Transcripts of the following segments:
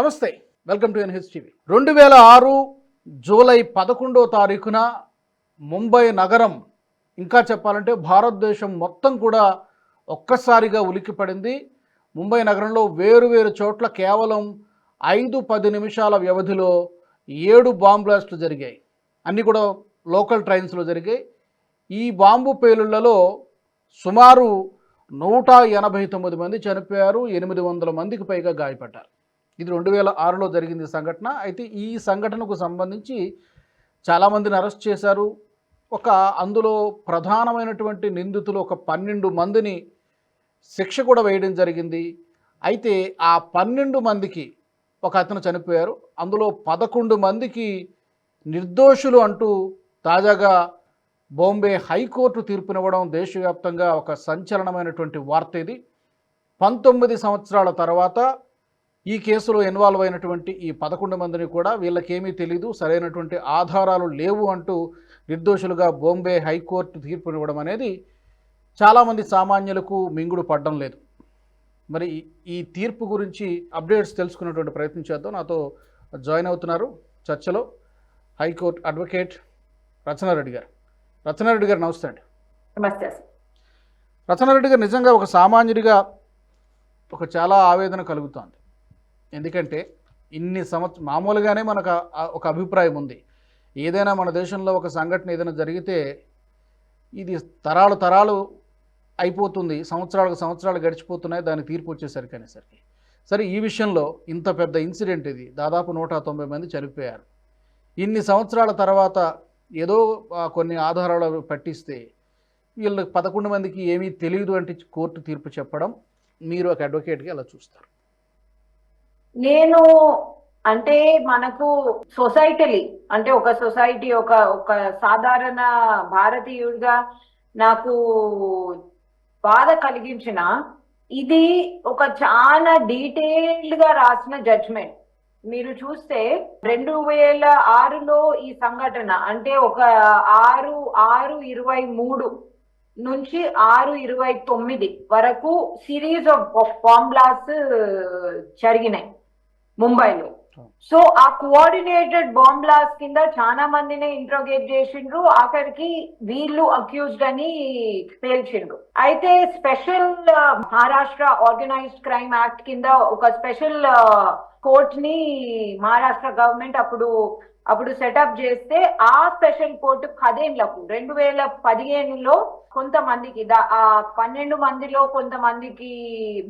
నమస్తే welcome to NH TV. రెండు వేల ఆరు జూలై పదకొండో తారీఖున ముంబై నగరం ఇంకా చెప్పాలంటే భారతదేశం మొత్తం కూడా ఒక్కసారిగా ఉలిక్కిపడింది. ముంబై నగరంలో వేరు వేరు చోట్ల కేవలం ఐదు పది నిమిషాల వ్యవధిలో ఏడు బాంబ్ బ్లాస్ట్లు జరిగాయి. అన్నీ కూడా లోకల్ ట్రైన్స్లో జరిగాయి. ఈ బాంబు పేలుళ్ళలో సుమారు నూట ఎనభై తొమ్మిది మంది చనిపోయారు ఎనిమిది వందల మందికి పైగా గాయపడ్డారు. ఇది రెండు వేల ఆరులో జరిగింది సంఘటన. అయితే ఈ సంఘటనకు సంబంధించి చాలామందిని అరెస్ట్ చేశారు. ఒక అందులో ప్రధానమైనటువంటి నిందితులు ఒక పన్నెండు మందిని శిక్ష కూడా వేయడం జరిగింది. అయితే ఆ పన్నెండు మందికి ఒక అతను చనిపోయారు. అందులో పదకొండు మందికి నిర్దోషులు అంటూ తాజాగా బాంబే హైకోర్టు తీర్పునివ్వడం దేశవ్యాప్తంగా ఒక సంచలనమైనటువంటి వార్త ఇది. పంతొమ్మిది సంవత్సరాల తర్వాత ఈ కేసులో ఇన్వాల్వ్ అయినటువంటి ఈ పదకొండు మందిని కూడా వీళ్ళకేమీ తెలీదు సరైనటువంటి ఆధారాలు లేవు అంటూ నిర్దోషులుగా బాంబే హైకోర్టు తీర్పునివ్వడం అనేది చాలామంది సామాన్యులకు మింగుడు పడడం లేదు. మరి ఈ- తీర్పు గురించి అప్డేట్స్ తెలుసుకునేటువంటి ప్రయత్నం చేద్దాం. నాతో జాయిన్ అవుతున్నారు చర్చలో హైకోర్టు అడ్వకేట్ రచనారెడ్డి గారు. రచనారెడ్డి గారు నమస్తే అండి. నమస్తే రచనారెడ్డి గారు నిజంగా ఒక సామాన్యుడిగా ఒక చాలా ఆవేదన కలుగుతోంది. ఎందుకంటే ఇన్ని సంవత్సరం మామూలుగానే మనకు ఒక అభిప్రాయం ఉంది. ఏదైనా మన దేశంలో ఒక సంఘటన ఏదైనా జరిగితే ఇది తరాలు తరాలు అయిపోతుంది సంవత్సరాలకు సంవత్సరాలు గడిచిపోతున్నాయి దాని తీర్పు వచ్చేసరికి అనేసరికి. సరే ఈ విషయంలో ఇంత పెద్ద ఇన్సిడెంట్ ఇది. దాదాపు నూట తొంభై మంది చనిపోయారు. ఇన్ని సంవత్సరాల తర్వాత ఏదో కొన్ని ఆధారాలు పట్టిస్తే వీళ్ళకి పదకొండు మందికి ఏమీ తెలియదు అంటే కోర్టు తీర్పు చెప్పడం మీరు ఒక అడ్వకేట్గా అలా చూస్తారు. నేను అంటే మనకు సొసైటీలీ అంటే ఒక సొసైటీ ఒక ఒక సాధారణ భారతీయుడిగా నాకు బాధ కలిగించిన ఇది ఒక చాలా డీటెయిల్డ్గా రాసిన జడ్జ్మెంట్ మీరు చూస్తే రెండు వేల ఆరులో ఈ సంఘటన అంటే ఒక ఆరు ఆరు ఇరవై మూడు నుంచి ఆరు ఇరవై తొమ్మిది వరకు సిరీస్ ఆఫ్ బాంబ్లాస్ జరిగినాయి. ముంబైలో. సో ఆ కోఆర్డినేటెడ్ బాంబ్ బ్లాస్ట్ కింద చాలా మందిని ఇంట్రోగేట్ చేసిండ్రు. ఆఖరికి వీళ్ళు అక్యూజ్డ్ అని పేల్చిండ్రు. అయితే special Maharashtra organised crime act కింద ఒక స్పెషల్ కోర్ట్ని మహారాష్ట్ర గవర్నమెంట్ అప్పుడు అప్పుడు సెటప్ చేస్తే ఆ స్పెషల్ కోర్టు పదేళ్ళకు రెండు వేల పదిహేనులో కొంతమందికి ఆ పన్నెండు మందిలో కొంతమందికి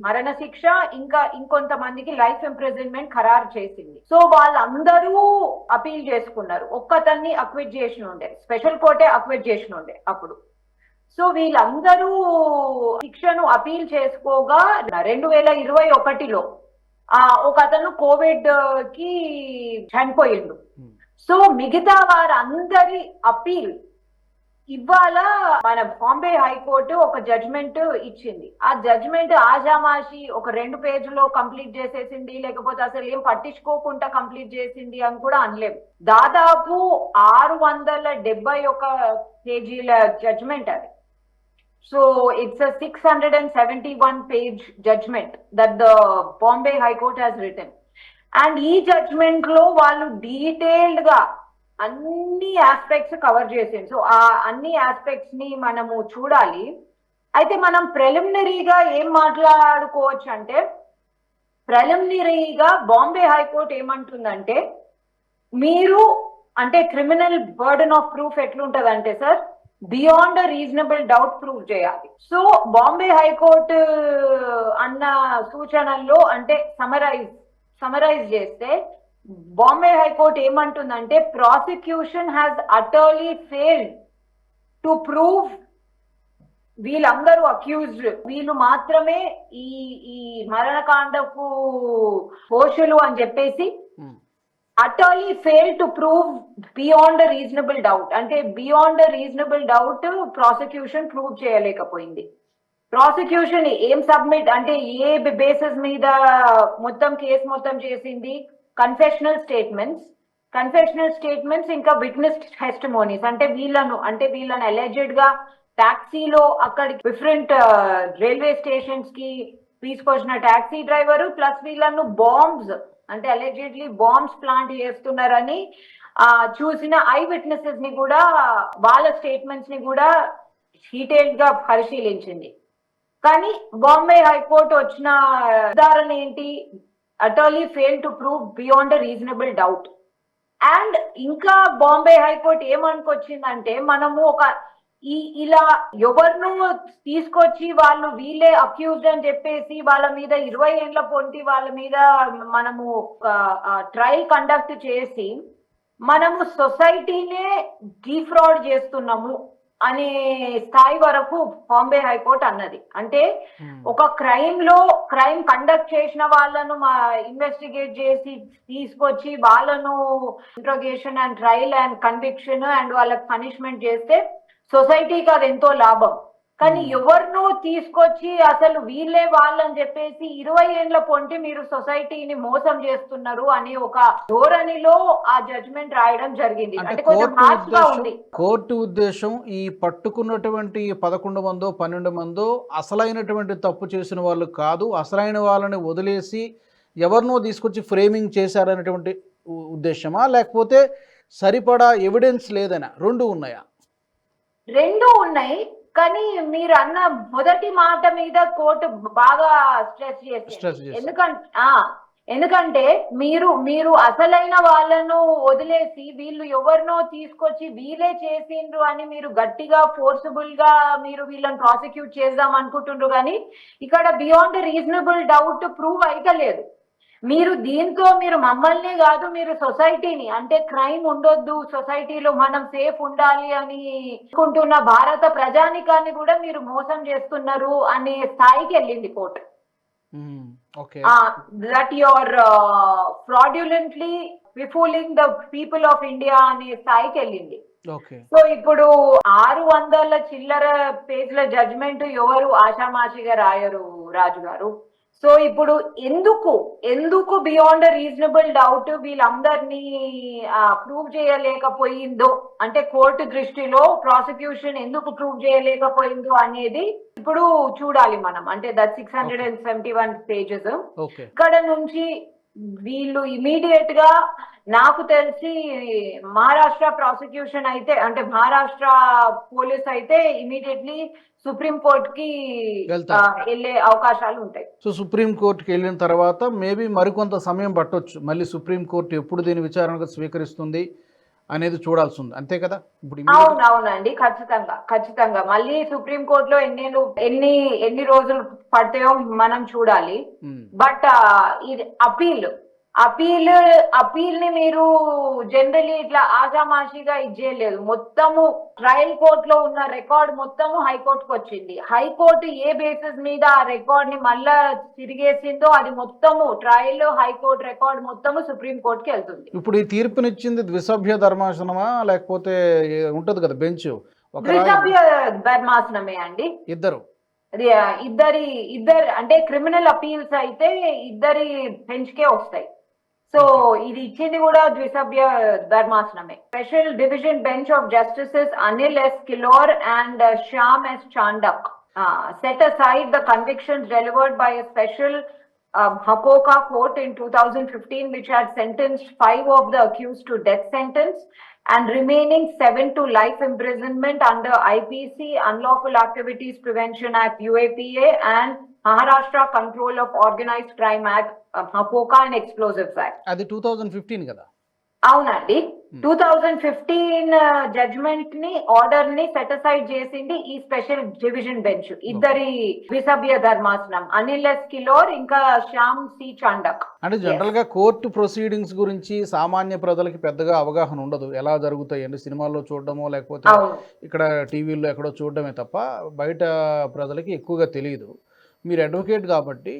మరణ శిక్ష ఇంకా ఇంకొంతమందికి లైఫ్ ఇంప్రిజన్మెంట్ ఖరారు చేసింది. సో వాళ్ళందరూ అపీల్ చేసుకున్నారు. ఒక్కతన్ని అక్విట్ చేసిన ఉండే. స్పెషల్ కోర్టే అక్విట్ చేసిన ఉండే అప్పుడు. సో వీళ్ళందరూ శిక్షను అపీల్ చేసుకోగా రెండు వేల ఇరవై ఒకటిలో ఒక అతను కోవిడ్కి చనిపోయిండు hmm. సో మిగతా వారందరి అపీల్ ఇవాళ మన బాంబే హైకోర్టు ఒక జడ్జ్మెంట్ ఇచ్చింది. ఆ జడ్జ్మెంట్ ఆజామాషి ఒక రెండు పేజీలో కంప్లీట్ చేసేసింది లేకపోతే అసలు ఏం పట్టించుకోకుండా కంప్లీట్ చేసింది అని కూడా అనలేము దాదాపు ఆరు వందల డెబ్బై ఒక పేజీల జడ్జ్మెంట్ అది. So it's a six hundred and seventy one page judgement that the Bombay high court has return and ఈ జడ్జ్మెంట్లో వాళ్ళు డీటెయిల్డ్గా అన్ని ఆస్పెక్ట్స్ కవర్ చేసింది సో ఆ అన్ని ఆస్పెక్ట్స్ని మనము చూడాలి. అయితే మనం ప్రిలిమినరీగా ఏం మాట్లాడుకోవచ్చు అంటే ప్రిలిమినరీగా బాంబే హైకోర్టు ఏమంటుందంటే మీరు అంటే criminal burden of proof ఎట్లుంటదంటే sir beyond reasonable doubt prove చేయాలి. సో బాంబే హైకోర్టు అన్న సూచనల్లో అంటే సమరైజ్ సమరైజ్ చేస్తే బాంబే హైకోర్టు ఏమంటుందంటే prosecution has utterly failed to prove వీళ్ళందరూ అక్యూజ్డ్ వీళ్ళు మాత్రమే ఈ ఈ మరణకాండకు దోషులు అని చెప్పేసి. Utterly fail to prove beyond reasonable doubt అంటే beyond reasonable doubt prosecution prove చేయలేకపోయింది. ప్రాసిక్యూషన్ ఏం సబ్మిట్ అంటే ఏ బేసిస్ మీద మొత్తం కేసు మొత్తం చేసింది? కన్ఫెషనల్ స్టేట్మెంట్స్ కన్ఫెషనల్ స్టేట్మెంట్స్ ఇంకా విట్నెస్ టెస్టిమోనీస్ అంటే వీళ్ళను అంటే వీళ్ళను అలెజెడ్గా టాక్సీలో అక్కడికి డిఫరెంట్ రైల్వే స్టేషన్స్కి తీసుకొచ్చిన టాక్సీ డ్రైవరు ప్లస్ వీళ్ళను బాంబ్స్ అంటే అలెజెడ్లీ బాంబ్స్ ప్లాంట్ చేస్తున్నారని ఆ చూసిన ఐ విట్నెసెస్ని కూడా వాళ్ళ స్టేట్మెంట్స్ని కూడా డీటెయిల్డ్గా పరిశీలించింది. కానీ బాంబే హైకోర్టు వచ్చిన ఉదాహరణ ఏంటి? Utterly fail to prove beyond reasonable doubt and ఇంకా బాంబే హైకోర్టు ఏమనుకొచ్చిందంటే మనము ఒక ఈ ఇలా ఎవరిను తీసుకొచ్చి వాళ్ళు వీళ్ళే అక్యూజ్డ్ అని చెప్పేసి వాళ్ళ మీద ఇరవై ఏళ్ళ పొంటి వాళ్ళ మీద మనము ట్రయల్ కండక్ట్ చేసి మనము సొసైటీనే డిఫ్రాడ్ చేస్తున్నాము. అనే స్థాయి వరకు బాంబే హైకోర్టు అన్నది. అంటే ఒక క్రైమ్లో క్రైమ్ కండక్ట్ చేసిన వాళ్ళను మా ఇన్వెస్టిగేట్ చేసి తీసుకొచ్చి వాళ్ళను interrogation and trial and conviction and వాళ్ళకి పనిష్మెంట్ చేస్తే సొసైటీకి అది ఎంతో లాభం. కానీ Hmm. ఎవరినో తీసుకొచ్చి అసలు వీళ్ళే వాళ్ళని చెప్పేసి ఇరవై ఏళ్ళ పొంటి మీరు సొసైటీని మోసం చేస్తున్నారు అనే ఒక ధోరణిలో ఆ జడ్జ్మెంట్ రాయడం జరిగింది. అంటే కోర్టు ఉద్దేశం ఉంది. కోర్టు ఉద్దేశం ఈ పట్టుకున్నటువంటి పదకొండు మందో పన్నెండు మందో అసలైనటువంటి తప్పు చేసిన వాళ్ళు కాదు. అసలైన వాళ్ళని వదిలేసి ఎవరినో తీసుకొచ్చి ఫ్రేమింగ్ చేశారనేటువంటి ఉద్దేశమా? లేకపోతే సరిపడా ఎవిడెన్స్ లేదనా? రెండు ఉన్నాయా? రెండు ఉన్నాయి. కానీ మీరు అన్న మొదటి మాట మీద కోర్టు బాగా స్ట్రెస్ చేసి ఎందుకంటే ఆ ఎందుకంటే మీరు మీరు అసలైన వాళ్ళను వదిలేసి వీళ్ళు ఎవరినో తీసుకొచ్చి వీళ్ళే చేసిండ్రు అని మీరు గట్టిగా ఫోర్సబుల్గా మీరు వీళ్ళని ప్రాసిక్యూట్ చేద్దాం అనుకుంటుండ్రు కానీ ఇక్కడ బియాండ్ రీజనబుల్ డౌట్ ప్రూవ్ అయితే లేదు మీరు దీంతో మీరు మమ్మల్నే కాదు మీరు సొసైటీని. అంటే క్రైమ్ ఉండొద్దు సొసైటీలో మనం సేఫ్ ఉండాలి అని అనుకుంటున్న భారత ప్రజానికాన్ని కూడా మీరు మోసం చేస్తున్నారు అనే స్థాయికి వెళ్ళింది court. That your fraudulently befooling the people of India అనే స్థాయికి వెళ్ళింది. సో ఇప్పుడు ఆరు వందల చిల్లర పేజ్ల జడ్జ్మెంట్ ఎవరు ఆషామాషిగా రాయరు రాజు గారు సో ఇప్పుడు ఎందుకు ఎందుకు బియాండ్ రీజనబుల్ డౌట్ వీళ్ళందరినీ ప్రూవ్ చేయలేకపోయిందో అంటే కోర్టు దృష్టిలో ప్రాసిక్యూషన్ ఎందుకు ప్రూవ్ చేయలేకపోయిందో అనేది ఇప్పుడు చూడాలి మనం. అంటే that six hundred and seventy one pages ఇక్కడ నుంచి వీళ్ళు ఇమీడియట్గా నాకు తెలిసి మహారాష్ట్ర ప్రాసిక్యూషన్ అయితే అంటే మహారాష్ట్ర పోలీస్ అయితే ఇమీడియట్లీ సుప్రీం కోర్ట్కి వెళ్తారు. ఆ, వెళ్ళే అవకాశాలు ఉంటాయి. సో సుప్రీం కోర్టుకి వెళ్ళిన తర్వాత మేబీ మరికొంత సమయం పట్టొచ్చు. మళ్ళీ సుప్రీం కోర్టు ఎప్పుడు దీని విచారణకు స్వీకరిస్తుంది అనేది చూడాల్సి ఉంది అంతే కదా? ఇప్పుడు immediate- అవును అవునండి ఖచ్చితంగా ఖచ్చితంగా. మళ్ళీ సుప్రీం కోర్టులో ఎన్ని ఎన్ని ఎన్ని రోజులు పడతాయో మనం చూడాలి. బట్ ఇది అపీల్ అపీల్ అపీల్ని మీరు జనరలీ ఇట్లా ఆషామాషిగా ఇచ్చేయలేదు మొత్తము ట్రయల్ కోర్ట్లో ఉన్న రికార్డ్ మొత్తము హైకోర్టుకు వచ్చింది. హైకోర్టు ఏ బేసిస్ మీద ఆ రికార్డ్ని మళ్ళా తిరిగేసిందో అది మొత్తము ట్రయల్ హైకోర్టు రికార్డ్ మొత్తము సుప్రీం కోర్టుకి వెళ్తుంది. ఇప్పుడు ఈ తీర్పునిచ్చింది ద్విసభ్య ధర్మాసనమా? లేకపోతే ఉంటది కదా బెంచ్ ద్విసభ్య ధర్మాసనమే అండి. ఇద్దరు. ఇద్దరి ఇద్దరు అంటే క్రిమినల్ అపీల్స్ అయితే ఇద్దరి బెంచ్ కే వస్తాయి. సో ఇది ఇచ్చింది కూడా ద్విసభ్య ధర్మాసనమే special division bench of justices Anil S Kilor and Shyam S Chandak set aside the convictions delivered by a special uh, Hakoka court in 2015 which had sentenced five of the accused to death sentence and remaining seven to life imprisonment under IPC Unlawful Activities Prevention Act UAPA and Maharashtra Control of Organized Crime Act Hakoka and Explosives Act. అది two thousand fifteen కదా. అవునండి. Two thousand fifteen జడ్జ్మెంట్ని ఆర్డర్ని set aside చేసింది ఈ special division bench ఇద్దరి ద్విసభ్య ధర్మాసనం. Anil S Kilor ఇంకా Shyam C Chandak. అంటే జనరల్గా కోర్టు ప్రొసీడింగ్స్ గురించి సామాన్య ప్రజలకి పెద్దగా అవగాహన ఉండదు. ఎలా జరుగుతాయి? అంటే సినిమాల్లో చూడడమో లేకపోతే ఇక్కడ టీవీల్లో ఎక్కడో చూడడమే తప్ప బయట ప్రజలకి ఎక్కువగా తెలియదు మీరు అడ్వకేట్ కాబట్టి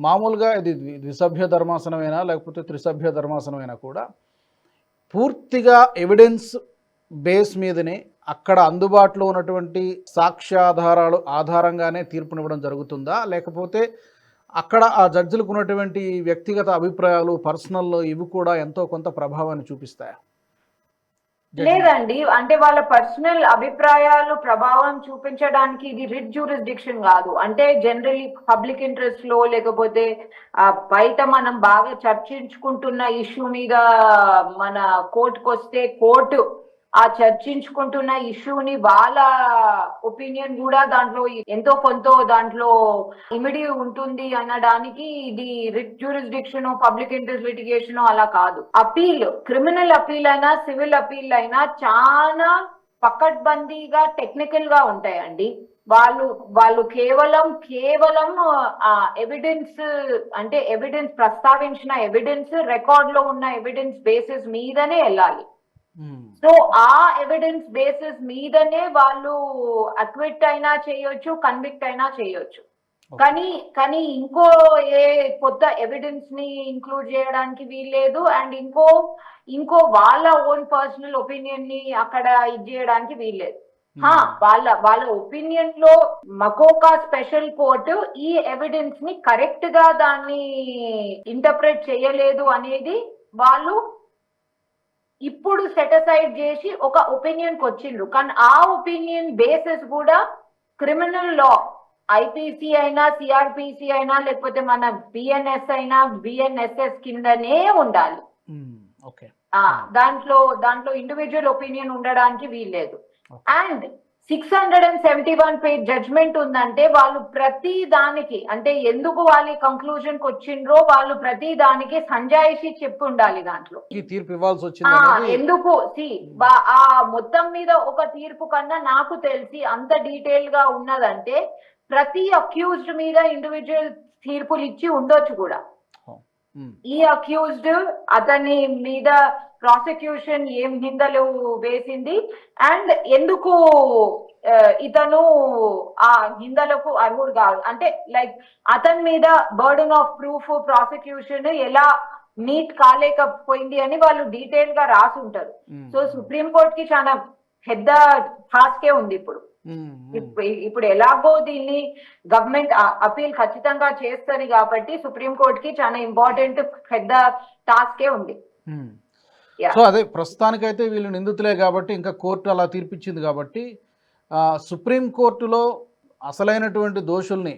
మామూలుగా ఇది ద్వి- ద్విసభ్య ధర్మాసనమైనా లేకపోతే త్రిసభ్య ధర్మాసనమైనా కూడా పూర్తిగా ఎవిడెన్స్ బేస్ మీదనే అక్కడ అందుబాటులో ఉన్నటువంటి సాక్ష్యాధారాలు ఆధారంగానే తీర్పునివ్వడం జరుగుతుందా? లేకపోతే అక్కడ ఆ జడ్జిలకు ఉన్నటువంటి వ్యక్తిగత అభిప్రాయాలు పర్సనల్ ఇవి కూడా ఎంతో కొంత ప్రభావాన్ని చూపిస్తాయా? లేదండి అంటే వాళ్ళ పర్సనల్ అభిప్రాయాలు ప్రభావం చూపించడానికి ఇది రిట్ జ్యూరిస్డిక్షన్ కాదు. అంటే జనరలీ పబ్లిక్ ఇంట్రెస్ట్లో లేకపోతే బయట మనం బాగా చర్చించుకుంటున్న ఇష్యూ మీద మన కోర్టుకు వస్తే కోర్టు ఆ చర్చించుకుంటున్న ఇష్యూని వాళ్ళ ఒపీనియన్ కూడా దాంట్లో ఎంతో కొంత దాంట్లో ఇమిడి ఉంటుంది అనడానికి ఇది writ jurisdiction public interest litigation అలా కాదు. అపీల్ క్రిమినల్ అపీల్ అయినా సివిల్ అపీల్ అయినా చాలా పకడ్బందీగా టెక్నికల్గా ఉంటాయండి. వాళ్ళు వాళ్ళు కేవలం కేవలం ఎవిడెన్స్ అంటే ఎవిడెన్స్ ప్రస్తావించిన ఎవిడెన్స్ రికార్డ్లో ఉన్న ఎవిడెన్స్ బేసిస్ మీదనే వెళ్ళాలి. సో ఆ ఎవిడెన్స్ బేసిస్ మీదనే వాళ్ళు అక్విట్ అయినా చేయొచ్చు కన్విక్ట్ అయినా చేయొచ్చు. కానీ కానీ ఇంకో ఏ కొత్త ఎవిడెన్స్ని ఇంక్లూడ్ చేయడానికి వీల్లేదు అండ్ ఇంకో ఇంకో వాళ్ళ ఓన్ పర్సనల్ ఒపీనియన్ని అక్కడ ఇది చేయడానికి వీల్లేదు. హా, వాళ్ళ వాళ్ళ ఒపీనియన్లో మకోకా స్పెషల్ కోర్టు ఈ ఎవిడెన్స్ని కరెక్ట్గా దాన్ని ఇంటర్ప్రెట్ చేయలేదు అనేది వాళ్ళు ఇప్పుడు సెటసైడ్ చేసి ఒక ఒపీనియన్ వచ్చిండ్రు. కానీ ఆ ఒపీనియన్ బేసిస్ కూడా క్రిమినల్ లా ఐపీసీ అయినా సిఆర్పిసి అయినా లేకపోతే మన బిఎన్ఎస్ అయినా బిఎన్ఎస్ఎస్ కిందనే ఉండాలి. ఆ దాంట్లో దాంట్లో ఇండివిజువల్ ఒపీనియన్ ఉండడానికి వీల్లేదు. And six hundred and seventy one page judgement ఉందంటే వాళ్ళు ప్రతి దానికి అంటే ఎందుకు వాళ్ళ కంక్లూజన్కి వచ్చిండ్రో వాళ్ళు ప్రతి దానికి సంజాయిషి చెప్పి ఉండాలి దాంట్లో. తీర్పు ఇవ్వాల్సి వచ్చింది ఎందుకు? సి ఆ మొత్తం మీద ఒక తీర్పు కన్నా నాకు తెలిసి అంత డీటెయిల్గా ఉన్నదంటే ప్రతి అక్యూజ్డ్ మీద ఇండివిజువల్ తీర్పులు ఇచ్చి ఉండొచ్చు కూడా. ఈ అక్యూజ్డ్ అతని మీద ప్రాసిక్యూషన్ ఏం నిందలు వేసింది? అండ్ ఎందుకు ఇతను ఆ నిందలకు అర్హుడు కాదు? అంటే లైక్ అతని మీద బర్డన్ ఆఫ్ ప్రూఫ్ ప్రాసిక్యూషన్ ఎలా నీట్ కాలేకపోయింది అని వాళ్ళు డీటెయిల్గా రాసి ఉంటారు. సో సుప్రీం కోర్ట్కి చాలా పెద్ద టాస్కే ఉంది ఇప్పుడు. ఇప్పుడు ఎలాగో దీన్ని గవర్నమెంట్ అపీల్ ఖచ్చితంగా చేస్తుంది కాబట్టి సుప్రీం కోర్ట్కి చాలా ఇంపార్టెంట్ పెద్ద టాస్కే ఉంది. సో అదే ప్రస్తుతానికైతే వీళ్ళు నిందితులే కాబట్టి ఇంకా కోర్టు అలా తీర్పిచ్చింది కాబట్టి సుప్రీంకోర్టులో సుప్రీం కోర్టులో అసలైనటువంటి దోషుల్ని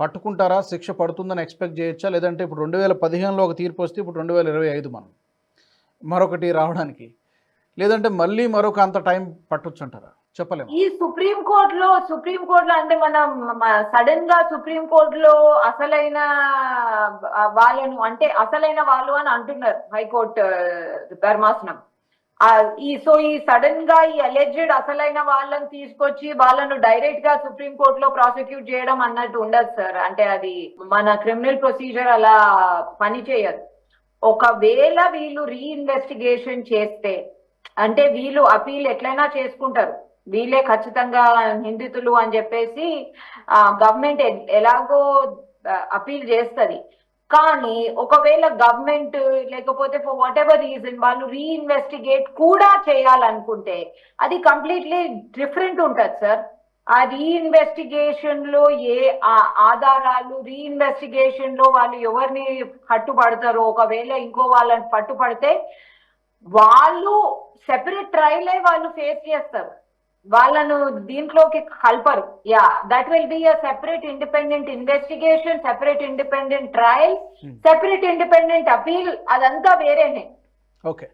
పట్టుకుంటారా? శిక్ష పడుతుందని ఎక్స్పెక్ట్ చేయొచ్చా? లేదంటే ఇప్పుడు రెండు వేల పదిహేనులో ఒక తీర్పు వస్తే ఇప్పుడు రెండు వేల ఇరవై ఐదు మనం మరొకటి రావడానికి. లేదంటే మళ్ళీ మరొక అంత టైం పట్టొచ్చు అంటారా చెప్పలేము. ఈ సుప్రీం కోర్ట్లో సుప్రీం కోర్ట్లో అంటే మనం సడన్గా సుప్రీం కోర్ట్లో అసలైన వాళ్ళను అంటే అసలైన వాళ్ళు అని అంటున్నారు హైకోర్టు ధర్మాసనం. ఈ సో ఈ సడన్గా ఈ అలెజెడ్ అసలైన వాళ్ళని తీసుకొచ్చి వాళ్ళను డైరెక్ట్గా సుప్రీం కోర్టులో ప్రాసిక్యూట్ చేయడం అన్నట్టు ఉండదు సార్. అంటే అది మన క్రిమినల్ ప్రొసీజర్ అలా పని చేయదు. ఒకవేళ వీళ్ళు రీఇన్వెస్టిగేషన్ చేస్తే అంటే వీళ్ళు అపీల్ ఎట్లయినా చేసుకుంటారు. వీళ్ళే ఖచ్చితంగా నిందితులు అని చెప్పేసి గవర్నమెంట్ ఎలాగో అపీల్ చేస్తుంది. కానీ ఒకవేళ గవర్నమెంట్ లేకపోతే ఫర్ వాట్ ఎవర్ రీజన్ వాళ్ళు రీఇన్వెస్టిగేట్ కూడా చేయాలనుకుంటే అది కంప్లీట్లీ డిఫరెంట్ ఉంటుంది సార్ ఆ రీఇన్వెస్టిగేషన్లో ఏ ఆ- ఆధారాలు రీఇన్వెస్టిగేషన్లో వాళ్ళు ఎవరిని పట్టుబడతారో ఒకవేళ ఇంకో వాళ్ళని పట్టుపడితే వాళ్ళు సెపరేట్ ట్రయలే వాళ్ళు ఫేస్ చేస్తారు. వాళ్ళను దీంట్లోకి కలపరు. Yeah that will be a separate independent investigation separate independent trial. Separate independent appeal అదంతా వేరేనే. ఓకే.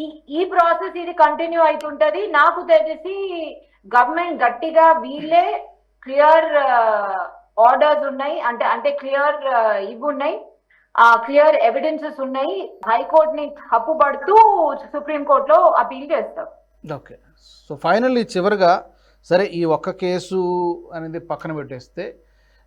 ఈ ఈ ప్రాసెస్ ఇది కంటిన్యూ అవుతుంటది నాకు తెలిసి గవర్నమెంట్ గట్టిగా వీళ్ళే క్లియర్ ఆర్డర్స్ ఉన్నాయి. అంటే అంటే క్లియర్ ఇవి ఉన్నాయి క్లియర్ ఎవిడెన్సెస్ ఉన్నాయి. హైకోర్ట్ని తప్పుపడుతూ సుప్రీం కోర్ట్లో అపీల్ చేస్తారు. ఓకే. సో ఫైనల్లీ చివరిగా సరే ఈ ఒక్క కేసు అనేది పక్కన పెట్టేస్తే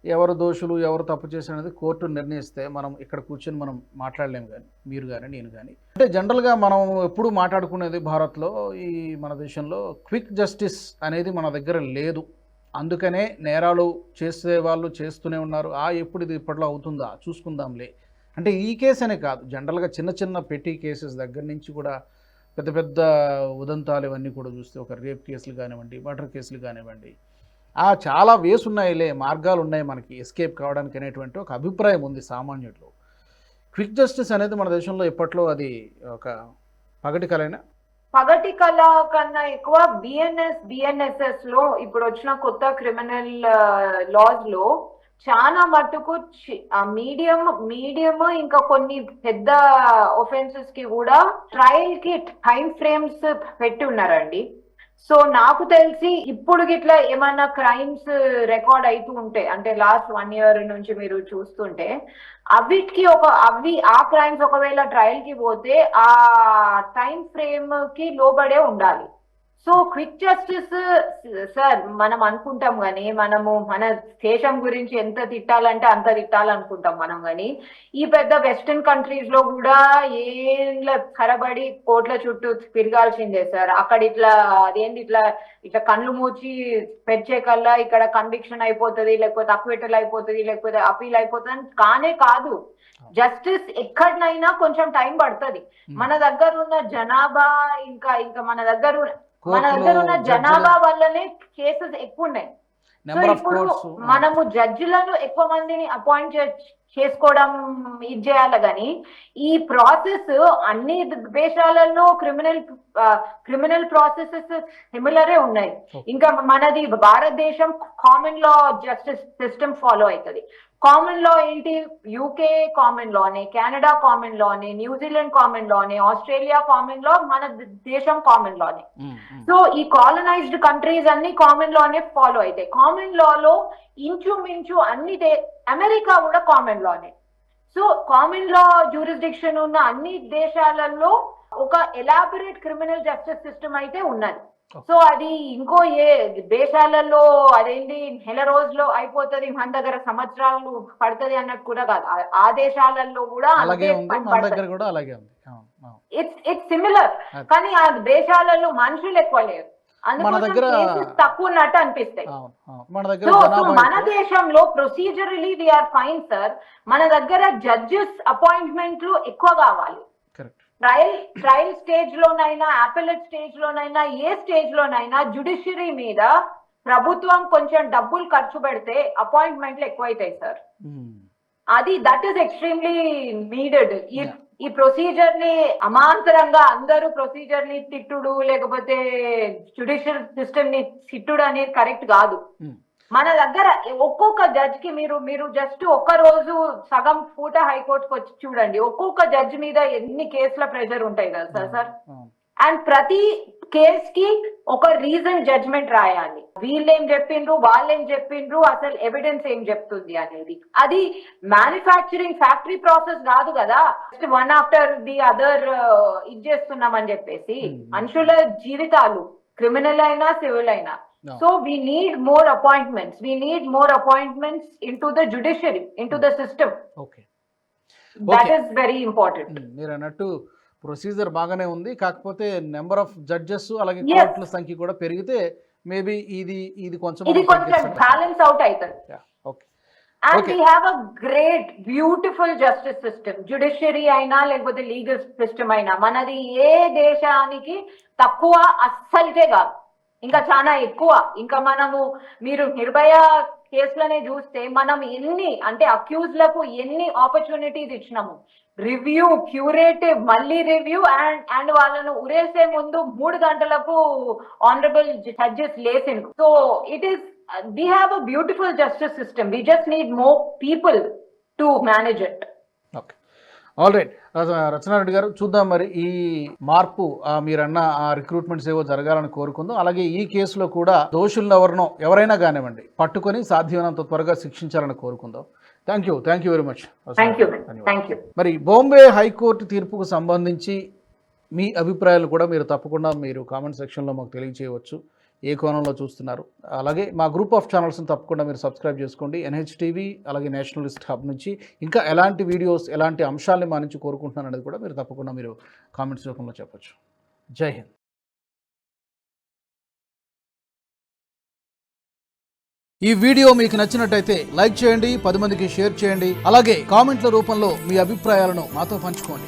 ఎవరు దోషులు ఎవరు తప్పు చేశారు అనేది కోర్టు నిర్ణయిస్తే మనం ఇక్కడ కూర్చొని మనం మాట్లాడలేము కానీ మీరు కానీ నేను కానీ. అంటే జనరల్గా మనం ఎప్పుడు మాట్లాడుకునేది భారత్లో ఈ మన దేశంలో క్విక్ జస్టిస్ అనేది మన దగ్గర లేదు. అందుకనే నేరాలు చేసే వాళ్ళు చేస్తూనే ఉన్నారు. ఆ ఎప్పుడు ఇది ఇప్పట్లో అవుతుందా? చూసుకుందాంలే. అంటే ఈ కేసు అనే కాదు. జనరల్గా చిన్న చిన్న పెట్టి కేసెస్ దగ్గర నుంచి కూడా పెద్ద పెద్ద ఉదంతాలు ఇవన్నీ కూడా చూస్తే ఒక రేప్ కేసులు కానివ్వండి మర్డర్ కేసులు కానివ్వండి ఆ చాలా వేస్ ఉన్నాయిలే మార్గాలు ఉన్నాయి మనకి ఎస్కేప్ కావడానికి అనేటువంటి ఒక అభిప్రాయం ఉంది సామాన్యుడిలో. క్విక్ జస్టిస్ అనేది మన దేశంలో ఇప్పట్లో అది ఒక పగటి కలైనా? పగటి కళ కన్నా ఎక్కువ బిఎన్ఎస్ బిఎన్ఎస్ఎస్లో ఇప్పుడు వచ్చిన కొత్త క్రిమినల్ లాస్ uh, లో చాలా మట్టుకు మీడియం మీడియం ఇంకా కొన్ని పెద్ద ఒఫెన్సెస్కి కూడా ట్రయల్కి టైం ఫ్రేమ్స్ పెట్టి ఉన్నారండి సో నాకు తెలిసి ఇప్పుడు గిట్లా ఏమైనా క్రైమ్స్ రికార్డ్ అవుతూ ఉంటే అంటే లాస్ట్ వన్ ఇయర్ నుంచి మీరు చూస్తుంటే అవిటికి ఒక అవి ఆ క్రైమ్స్ ఒకవేళ ట్రయల్కి పోతే ఆ టైం ఫ్రేమ్కి లోబడే ఉండాలి. సో క్విక్ జస్టిస్ సార్ మనం అనుకుంటాం కానీ మనము మన దేశం గురించి ఎంత తిట్టాలంటే అంత తిట్టాలనుకుంటాం మనం కానీ ఈ పెద్ద వెస్టర్న్ కంట్రీస్లో కూడా ఏళ్ళ కరబడి కోట్ల చుట్టూ తిరగాల్సిందే సార్ అక్కడ ఇట్లా అదేంటి ఇట్లా ఇట్లా కళ్ళు మూచి పెంచే కల్లా ఇక్కడ కన్విక్షన్ అయిపోతుంది లేకపోతే అక్విటల్ అయిపోతుంది లేకపోతే అపీల్ అయిపోతుంది అని కానే కాదు. జస్టిస్ ఎక్కడనైనా కొంచెం టైం పడుతుంది. మన దగ్గర ఉన్న జనాభా ఇంకా ఇంకా మన దగ్గర మన దగ్గర ఉన్న జనాభా వల్లనే కేసెస్ ఎక్కువ ఉన్నాయి ఇప్పుడు మనము జడ్జిలను ఎక్కువ మందిని అపాయింట్ చేసుకోవడం ఇది చేయాలి కానీ ఈ ప్రాసెస్ అన్ని దేశాలలో క్రిమినల్ క్రిమినల్ ప్రాసెసెస్ సిమిలరే ఉన్నాయి. ఇంకా మనది భారతదేశం common law justice system follow అవుతుంది. కామన్ లా ఏంటి? యూకే కామన్ లానే కెనడా కామన్ లానే న్యూజిలాండ్ కామన్ లానే ఆస్ట్రేలియా కామన్ లా మన దేశం కామన్ లానే సో ఈ కాలనైజ్డ్ కంట్రీస్ అన్ని కామన్ లానే ఫాలో అవుతాయి కామన్ లాలో ఇంచుమించు అన్ని దే- అమెరికా కూడా కామన్ లానే సో కామన్ లా జ్యూరిస్డిక్షన్ ఉన్న అన్ని దేశాలలో ఒక ఎలాబొరేట్ క్రిమినల్ జస్టిస్ సిస్టమ్ అయితే ఉన్నది. సో అది ఇంకో ఏ దేశాలలో అదేంటి నెల రోజులో అయిపోతది మన దగ్గర సంవత్సరాలు పడుతుంది అన్నట్టు కూడా కాదు. ఆ- దేశాలలో కూడా. It's it's similar. కానీ ఆ దేశాలలో మనుషులు ఎక్కువ లేరు. దగ్గర- తక్కువ ఉన్నట్టు అనిపిస్తాయి. మన. దేశంలో ప్రొసీజరలీ ఆర్ ఫైన్ సార్ మన దగ్గర జడ్జెస్ అపాయింట్మెంట్లు ఎక్కువ కావాలి. ట్రయల్ ట్రయల్ స్టేజ్ లోనైనా అపెలెట్ స్టేజ్ లోనైనా ఏ స్టేజ్ లోనైనా జుడిషియరీ మీద ప్రభుత్వం కొంచెం డబ్బులు ఖర్చు పెడితే అపాయింట్మెంట్లు ఎక్కువైతాయి సార్ ఉమ్. అది దట్ ఈస్ ఎక్స్ట్రీమ్లీ నీడెడ్ ఈ. ఈ ప్రొసీజర్ని అమాంతరంగా అందరూ ప్రొసీజర్ని తిట్టుడు లేకపోతే జుడిషియల్ సిస్టమ్ని తిట్టుడు అనేది కరెక్ట్ కాదు ఉమ్. మన దగ్గర ఒక్కొక్క జడ్జ్కి మీరు మీరు జస్ట్ ఒక్క రోజు సగం పూట హైకోర్టుకి వచ్చి చూడండి. ఒక్కొక్క జడ్జ్ మీద ఎన్ని కేసుల ప్రెషర్ ఉంటాయి కదా సార్ సార్. అండ్ ప్రతి కేస్కి ఒక రీజన్ జడ్జ్మెంట్ రాయాలి. వీళ్ళేం చెప్పిండ్రు వాళ్ళేం చెప్పిండ్రు అసలు ఎవిడెన్స్ ఏం చెప్తుంది అనేది. అది మ్యానుఫ్యాక్చరింగ్ ఫ్యాక్టరీ ప్రాసెస్ కాదు కదా. Just one after the other ఇది చేస్తున్నామని చెప్పేసి. మనుషుల జీవితాలు క్రిమినల్ అయినా సివిల్ అయినా need more appointments we need more appointments into the judiciary into the system okay that Okay. Is very important um, మీరు అన్నట్టు ప్రొసీజర్ బాగానే ఉంది కాకపోతే నెంబర్ ఆఫ్ జడ్జెస్ అలాగే Yes. కోర్టుల సంఖ్య కూడా పెరిగితే మేబీ ఇది ఇది కొంచెం ఇది కొంచెం. బ్యాలెన్స్ అవుట్ అవుతుంది okay. And Okay. We have a great beautiful justice system judiciary అయినా లేకపోతే లీగల్ సిస్టమ్ అయినా మనది ఏ దేశానికి తక్కువ అస్సలకే కాదు ఇంకా చాలా ఎక్కువ. ఇంకా మనము మీరు నిర్భయ కేసులనే చూస్తే మనం ఎన్ని అంటే అక్యూజ్లకు ఎన్ని ఆపర్చునిటీస్ ఇచ్చినాము. రివ్యూ క్యూరేటివ్ మళ్ళీ రివ్యూ అండ్ అండ్ వాళ్ళను ఉరేసే ముందు మూడు గంటలకు honourable judges లేసిండు so it is we have a beautiful justice system we just need more people to manage it all right Rachana Reddy గారు చూద్దాం మరి ఈ మార్పు మీరన్న ఆ రిక్రూట్మెంట్స్ ఏవో జరగాలని కోరుకుందాం. అలాగే ఈ కేసులో కూడా దోషులను ఎవరినో ఎవరైనా కానివ్వండి పట్టుకొని సాధ్యమైనంత త్వరగా శిక్షించాలని కోరుకుందాం. Thank you thank you very much. మరి బాంబే హైకోర్టు తీర్పుకు సంబంధించి మీ అభిప్రాయాలు కూడా మీరు తప్పకుండా మీరు కామెంట్ సెక్షన్లో మాకు తెలియజేయవచ్చు. ఏ కోణంలో చూస్తున్నారు? అలాగే మా గ్రూప్ ఆఫ్ ఛానల్స్ని తప్పకుండా మీరు సబ్స్క్రైబ్ చేసుకోండి. ఎన్హెచ్టీవీ అలాగే నేషనలిస్ట్ హబ్ నుంచి ఇంకా ఎలాంటి వీడియోస్ ఎలాంటి అంశాలని మా నుంచి కోరుకుంటున్నాను అనేది కూడా మీరు తప్పకుండా మీరు కామెంట్స్ రూపంలో చెప్పచ్చు. జై హింద్. ఈ వీడియో మీకు నచ్చినట్టయితే లైక్ చేయండి పది మందికి షేర్ చేయండి అలాగే కామెంట్ల రూపంలో మీ అభిప్రాయాలను మాతో పంచుకోండి.